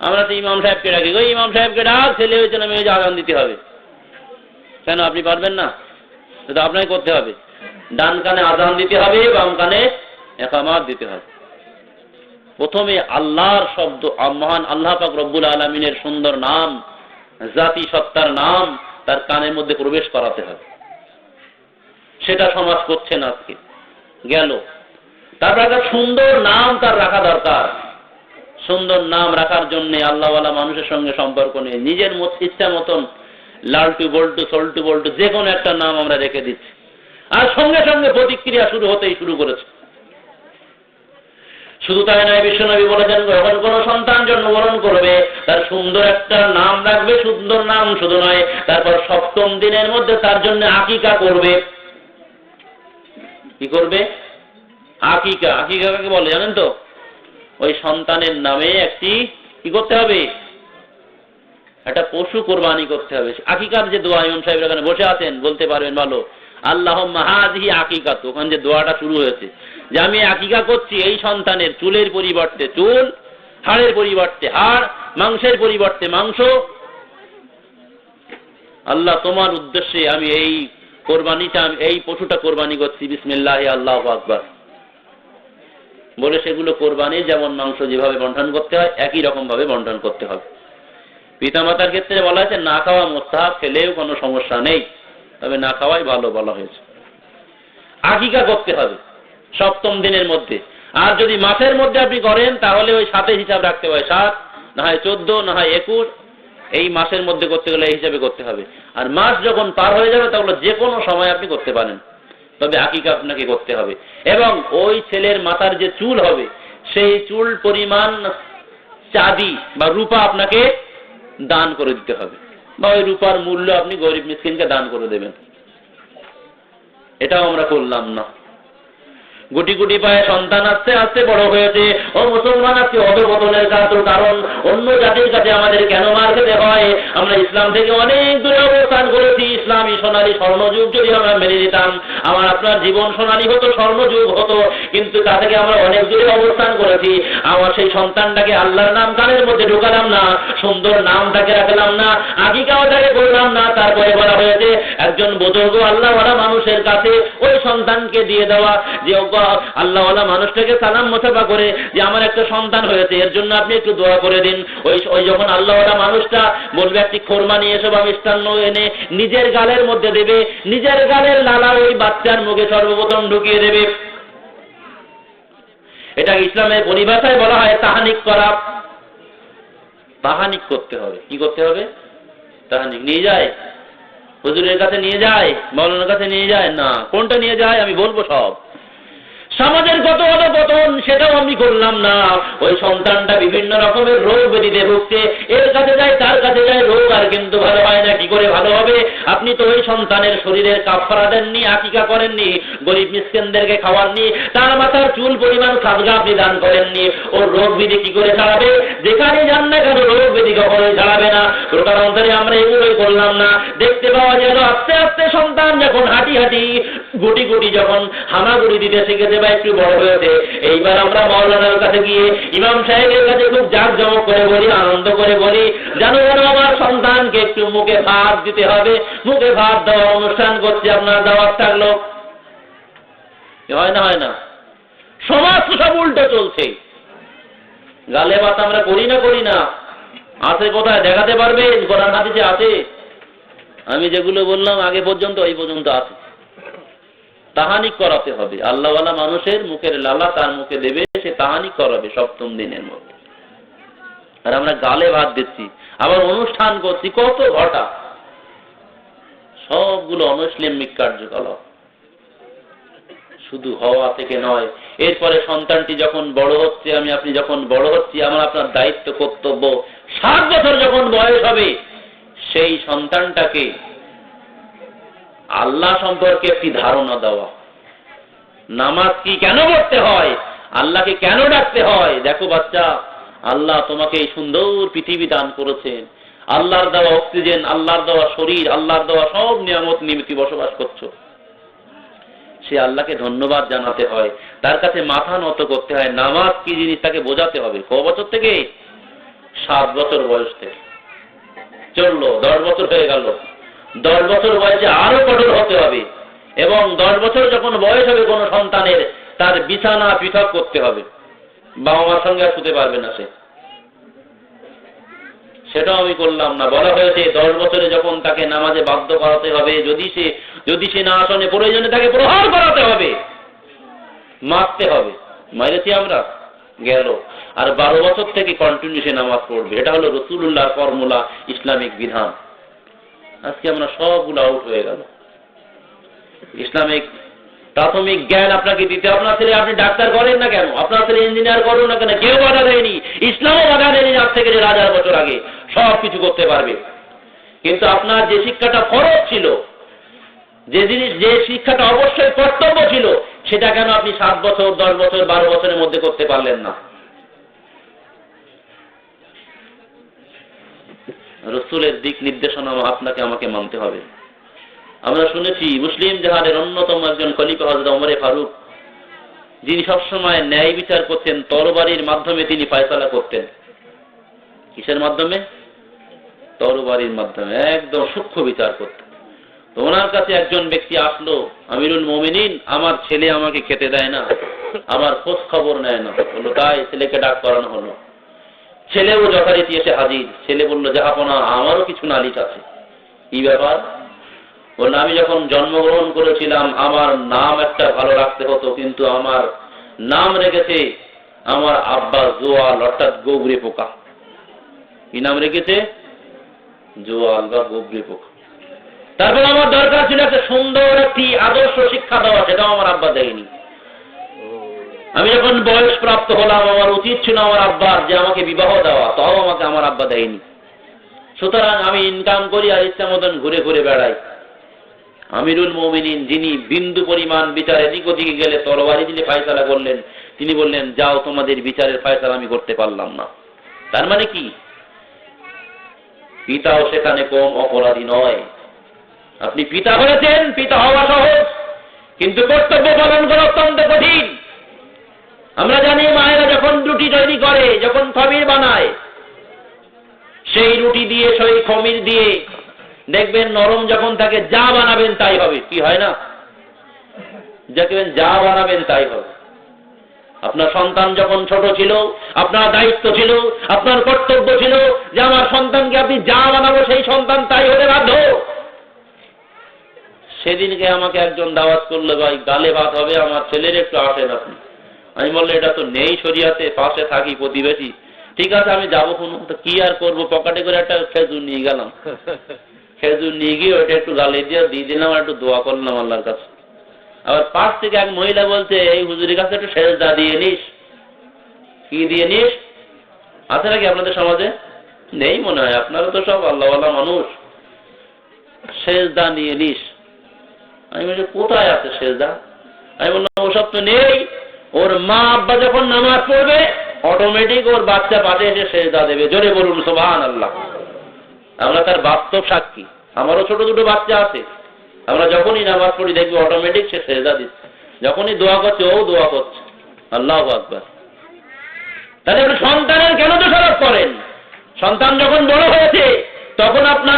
আমরা তো ইমাম সাহেবকে ডাকি। ওই ইমাম সাহেবকে ডাক, ছেলে হয়েছে না মেয়ে আগান দিতে হবে। কেন, আপনি পারবেন না? সেটা আপনাকে করতে হবে। ডান কানে আজান দিতে হবে, বাম কানে একামাত দিতে হবে। প্রথমে আল্লাহর শব্দ মহান আল্লাহ পাক রব্বুল আলমিনের সুন্দর নাম, জাতি সত্তার নাম, তার কানের মধ্যে প্রবেশ করাতে হবে। সেটা সমাজ করছে না আজকে। গেল। তারপর একটা সুন্দর নাম তার রাখা দরকার। সুন্দর নাম রাখার জন্য আল্লাহওয়ালা মানুষের সঙ্গে সম্পর্ক নেই। নিজের ইচ্ছা মতন লালটু বল্টু, সল্টু বল্টু, যে কোনো একটা নাম আমরা রেখে দিচ্ছি। আর সঙ্গে সঙ্গে প্রতিক্রিয়া শুরু হতেই শুরু করেছে। শুধু তাই নয়, বিশ্বনবী বলেছেন, যখন কোনো সন্তান জন্মগ্রহণ করবে, তার সুন্দর একটা নাম রাখবে, সুন্দর নাম শুধু নয়, তারপর সপ্তম দিনের মধ্যে তার জন্য আকিকা করবে। কি করবে? আকিকা আকিকা কাকে বলে জানেন তো? ওই সন্তানের নামে একটি কি করতে হবে? একটা পশু কোরবানি করতে হবে। আকিকার যে দোয়া, ইমাম সাহেব এখানে বসে আছেন, বলতে পারবেন ভালো। আল্লাহ মাহাজি আকিকাত, ওখানে যে দোয়াটা শুরু হয়েছে। যে আমি আকিকা করছি, এই সন্তানের চুলের পরিবর্তে চুল, হাড়ের পরিবর্তে হাড়, মাংসের পরিবর্তে মাংস। আল্লাহ তোমার উদ্দেশ্যে আমি এই কোরবানিটা এই পশুটা কোরবানি করছি। বিসমিল্লাহ, আল্লাহ আকবার। বলে সেগুলো কোরবানি যেমন মাংস যেভাবে বন্টন করতে হয়, একই রকম ভাবে বন্টন করতে হবে। পিতামাতার ক্ষেত্রে বলা হয়েছে, না খাওয়া মোস্তাহাব, খেলেও কোনো সমস্যা নেই। তবে না খাওয়াই ভালো বলা হয়েছে। আকিকা করতে হবে, সপ্তম দিনের মধ্যে। আর যদি মাসের মধ্যে আপনি করেন, তাহলে ওই সাথে হিসাব রাখতে হয়, সাত, না হয় চোদ্দ, না হয় একুশ। এই মাসের মধ্যে করতে গেলে এই হিসাবে করতে হবে। আর মাস যখন পার হয়ে যাবে, তাহলে যে কোনো সময় আপনি করতে পারেন। তবে আকিকা আপনাকে করতে হবে। এবং ওই ছেলের মাথার যে চুল হবে, সেই চুল পরিমাণ চাঁদি বা রূপা আপনাকে দান করে দিতে হবে। বা ওই রূপার মূল্য আপনি গরিব মিসকিনকে দান করে দেবেন। এটাও আমরা করলাম না। গুটি গুটি পায়ে সন্তান আস্তে আস্তে বড় হয়েছে। ও মুসলমান, আজকে অধপতনের কাতর কারণ। অন্য জাতির কাছে আমাদের কেন মার খেতে হয়? আমরা ইসলাম থেকে অনেক দূরে অবস্থান করেছি। ইসলামী সোনালী স্বর্ণযুগ যদি আমরা মেনে নিতাম, আমার আপনার জীবন সোনালী হতো, স্বর্ণযুগ হতো। কিন্তু তা থেকে আমরা অনেক দূরে অবস্থান করেছি। আমার সেই সন্তানটাকে আল্লাহর নাম কানের মধ্যে ঢুকালাম না, সুন্দর নাম তাকে রাখলাম না আকিকাও তাকে করলাম না, তারপরে বলা হয়েছে, একজন বুজুর্গ আল্লাহওয়ালা মানুষের কাছে ওই সন্তানকে দিয়ে দেওয়া, যে ও আল্লাহওয়ালা মানুষটাকে সালাম মোসাফা করে যে আমার একটা সন্তান হয়েছে, এর জন্য আপনি একটু দোয়া করে দিন। ওই ওই যখন আল্লাহওয়ালা মানুষটা বলবে, একটি খোরমা নিয়ে এসে বা মিষ্টান্ন এনে নিজের গালের মধ্যে দেবে, নিজের গালের লালা ওই বাচ্চার মুখে সর্বপ্রথম ঢুকিয়ে দেবে। এটা ইসলামের পরিভাষায় বলা হয় তাহানিক করা। তাহানিক করতে হবে। কি করতে হবে? তাহানিক। নিয়ে যায়। হুজুরের কাছে নিয়ে যায়, মৌলানার কাছে নিয়ে যায়। না, কোনটা নিয়ে যায় আমি বলব সব। সমাজের কত পতন সেটাও আমি করলাম না। ওই সন্তানটা বিভিন্ন রকমের রোগ ব্যাধিতে ভুগছে, এর কাছে যায়, তার কাছে যায়, রোগ আর কিন্তু ভালো হয় না, কি করে ভালো হবে? আপনি তো ওই সন্তানের শরীরের কাপড়া দেননি, আকিকা করেননি, গরিব মিসকেনদেরকে খাওয়াননি, তার মাথার চুল পরিমাণ খাদগা আপনি দান করেননি, ওর রোগ বিধি কি করে ছাড়াবে যেখানে যান না কেন রোগ বিধি কখনোই ছাড়াবে না। প্রকার অন্তরে আমরা এগুলোই করলাম না। দেখতে পাওয়া গেল আস্তে আস্তে সন্তান যখন হাঁটি হাঁটি, গুটি গুটি যখন হামাগুড়ি দিতে শিখেছে বা একটু বড় হয়েছে। এইবার আমরা মৌলানার কাছে গিয়ে ইমাম সাহেবের কাছে খুব জাক জমক করে বলি, আনন্দ করে বলি জানো জানো আমার সন্তানকে একটু মুখে ভাত দিতে হবে। মুখে ভাত দেওয়া অনুষ্ঠান করছে, আপনার দাওয়াত থাকল। হয় না হয় না। সমাজ তো সব উল্টো চলছে। গালে ভাত আমরা করি না করি না। আছে কোথায়? দেখাতে পারবেন? কোরআন হাদিসে আছে? আমি যেগুলো বললাম আগে পর্যন্ত, এই পর্যন্ত আছে। তাহানি করাতে হবে। আল্লাহওয়ালা মানুষের মুখের লালা তার মুখে দেবে, সে তাহানি করাবে সপ্তম দিনের মধ্যে। আর আমরা গালে ভাত দিচ্ছি। আবার অনুষ্ঠান করছি, কত ঘটা। সবগুলো অমুসলিমিক কার্যকলাপ। শুধু হওয়া থেকে নয়, এরপরে সন্তানটি যখন বড় হচ্ছে, আমি, আপনি যখন বড় হচ্ছি, আমার আপনার দায়িত্ব, কর্তব্য, সাত বছর যখন বয়স হবে, সেই সন্তানটাকে আল্লাহ সম্পর্কে একটি ধারণা দেওয়া। নামাজ কি কেন পড়তে হয়? আল্লাহকে কেন ডাকতে হয়? দেখো বাচ্চা, আল্লাহ তোমাকে এই সুন্দর পৃথিবী দান করেছেন। আল্লাহর দেওয়া অক্সিজেন, আল্লাহর দেওয়া শরীর, আল্লাহর দেওয়া সব নিয়ামত নিমিতি বসবাস করছ। সে আল্লাহকে ধন্যবাদ জানাতে হয়। তার কাছে মাথা নত করতে হয়। নামাজ কি জিনিস তাকে বোঝাতে হবে? ক বছর থেকে? সাত বছর বয়স থেকে। চলল, দশ বছর হয়ে গেল। দশ বছর বয়সে আরও কঠোর হতে হবে। এবং দশ বছর যখন বয়স হবে কোনো সন্তানের, তার বিছানা পৃথক করতে হবে। বাবা মার সঙ্গে আর শুতে পারবে না সে। সেটাও আমি করলাম না। বলা হয়েছে, দশ বছরে যখন তাকে নামাজে বাধ্য করাতে হবে, যদি সে যদি সে না আসনে প্রয়োজনে তাকে প্রহার করাতে হবে, মারতে হবে। মারেছি আমরা, গেল। আর বারো বছর থেকে কন্টিনিউ সে নামাজ পড়বে। এটা হলো রসুল্লাহ ফর্মুলা, ইসলামিক বিধান। আজকে আমরা সবগুলো আউট হয়ে গেল। ইসলামিক প্রাথমিক জ্ঞান আপনাকে দিতে আপনার ছেলে আপনি ডাক্তার করেন না কেন? আপনার ছেলে ইঞ্জিনিয়ার করুন না কেন? কেউ বাধা দেয়নি। ইসলামও বাধা দেয়নি আজ থেকে দেড় হাজার বছর আগে। সব কিছু করতে পারবে। কিন্তু আপনার যে শিক্ষাটা ফরজ ছিল, যে জিনিস, যে শিক্ষাটা অবশ্যই কর্তব্য ছিল, সেটা কেন আপনি সাত বছর, দশ বছর, বারো বছরের মধ্যে করতে পারলেন না? রসুলের দিক নির্দেশনা আপনাকে আমাকে মানতে হবে। আমরা শুনেছি মুসলিম জাহানের অন্যতম একজন খলিফা হজরত ওমরে ফারুক, যিনি সবসময় ন্যায় বিচার করতেন, তরবারির মাধ্যমে তিনি ফায়সালা করতেন। কিসের মাধ্যমে? তরবারির মাধ্যমে, একদম সূক্ষ্ম বিচার করতেন। তো ওনার কাছে একজন ব্যক্তি আসলো, আমিরুল মোমিনিন, আমার ছেলে আমাকে খেতে দেয় না, আমার খোঁজ খবর নেয় না। বলল, তাই ছেলেকে ডাক করানো হলো। ছেলেও যথারীতি এসে হাজির। ছেলে বলল, যে আপনা, আমারও কিছু নালিশ আছে। কি ব্যাপার? বলল, আমি যখন জন্মগ্রহণ করেছিলাম, আমার নাম একটা ভালো রাখতে হতো, কিন্তু আমার নাম রেখেছে আমার আব্বা জোয়াল, অর্থাৎ গোবরে পোকা। কি নাম রেখেছে? জোয়াল বা গোবরে পোকা। তারপর আমার দরকার ছিল একটা সুন্দর একটি আদর্শ শিক্ষা দেওয়া, সেটাও আমার আব্বা দেয়নি। আমি যখন বয়স প্রাপ্ত হলাম, আমার উচিত ছিল আমার আব্বার যে আমাকে বিবাহ দেওয়া, তাও আমাকে আমার আব্বা দেয়নি। সুতরাং আমি ইনকাম করি আর ইচ্ছা মতন ঘুরে ঘুরে বেড়াই। আমিরুল মমিনিন যিনি বিন্দু পরিমাণ বিচার ওদিকে গেলে তরবারি দিলে ফায়সালা করলেন, তিনি বললেন, যাও, তোমাদের বিচারের ফায়সালা আমি করতে পারলাম না। তার মানে কি? পিতাও সেখানে কম অপরাধী নয়। আপনি পিতা হয়েছেন, পিতা হওয়া সহজ, কিন্তু কর্তব্য পালন করা অত্যন্ত কঠিন আমরা জানি মায়েরা যখন রুটি তৈরি করে, যখন খমির বানায়, সেই রুটি দিয়ে, সেই খমির দিয়ে, দেখবেন নরম যখন থাকে, যা বানাবেন তাই হবে। কি হয় না? দেখবেন যা বানাবেন তাই হবে। আপনার সন্তান যখন ছোট ছিল, আপনার দায়িত্ব ছিল, আপনার কর্তব্য ছিল যে আমার সন্তানকে আপনি যা বানাবো, সেই সন্তান তাই হতে বাধ্য। সেদিনকে আমাকে একজন দাওয়াত করলে, ভাই, গালে ভাত হবে, আমার ছেলের একটু আসেন আপনি। আমি বলল এটা তো নেই শরিয়াতে, পাশে থাকি প্রতিবেশী। ঠিক আছে, আমি যাব কোনো কি আর করব? পকেটে করে একটা খেজুর নিয়ে গেলাম। খেজুর নিয়ে গিয়ে ওইটা একটু গালে দিয়ে দিয়ে দিলাম আর একটু দোয়া করলাম আল্লাহর কাছে। আবার পাশ থেকে এক মহিলা বলছে, এই হুজুরের কাছে একটু সেজদা দিয়ে নিস। কি দিয়ে নিস? আছে নাকি আপনাদের সমাজে? নেই মনে হয়, আপনারা তো সব আল্লাহওয়ালা মানুষ। সেজদা নিয়ে নিস। আমি বলছি কোথায় আছে সেজদা? আমি বললাম, ওসব তো নেই। ওর মা আব্বা যখন নামাজ পড়বে অটোমেটিক ওর বাচ্চা পাশে এসে সেজদা দেবে। জোরে বলুন সোভান আল্লাহ আমরা তার বাস্তব সাক্ষী। আমারও ছোট দুটো বাচ্চা আছে। আমরা যখনই নামাজ পড়ি, দেখবি অটোমেটিক সে সেজদা দিচ্ছে। যখনই দোয়া করছে, ও দোয়া করছে। আল্লাহ আকবার। তাহলে সন্তানের কেন দোষারোপ করেন? সন্তান যখন বড় হয়েছে, তখন আপনার